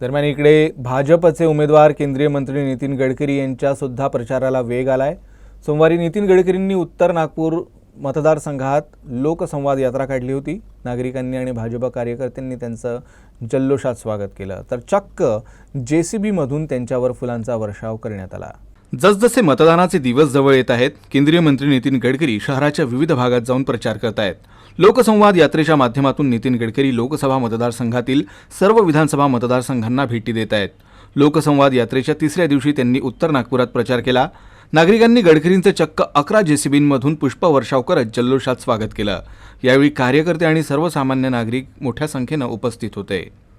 दरम्यान इकडे भाजपचे उमेदवार केंद्रीय मंत्री नितीन गडकरी यांच्यासुद्धा प्रचाराला वेग आलाय. सोमवारी नितीन गडकरींनी उत्तर नागपूर मतदारसंघात लोकसंवाद यात्रा काढली होती. नागरिकांनी आणि भाजप कार्यकर्त्यांनी त्यांचं जल्लोषात स्वागत केलं. तर चक्क जे सी बीमधून त्यांच्यावर फुलांचा वर्षाव करण्यात आला. जसजसे मतदानाचे दिवस जवळ येत आहेत केंद्रीय मंत्री नितीन गडकरी शहराच्या विविध भागात जाऊन प्रचार करत आहेत लोकसंवाद यात्रेच्या माध्यमातून नितीन गडकरी लोकसभा मतदारसंघातील सर्व विधानसभा मतदारसंघांना भेटी देत आहेत. लोकसंवाद यात्रेच्या तिसऱ्या दिवशी त्यांनी उत्तर नागपुरात प्रचार केला. नागरिकांनी गडकरींचे चक्क अकरा जेसीबींमधून पुष्पवर्षाव करत जल्लोषात स्वागत केलं. यावेळी कार्यकर्ते आणि सर्वसामान्य नागरिक मोठ्या संख्येनं उपस्थित होते.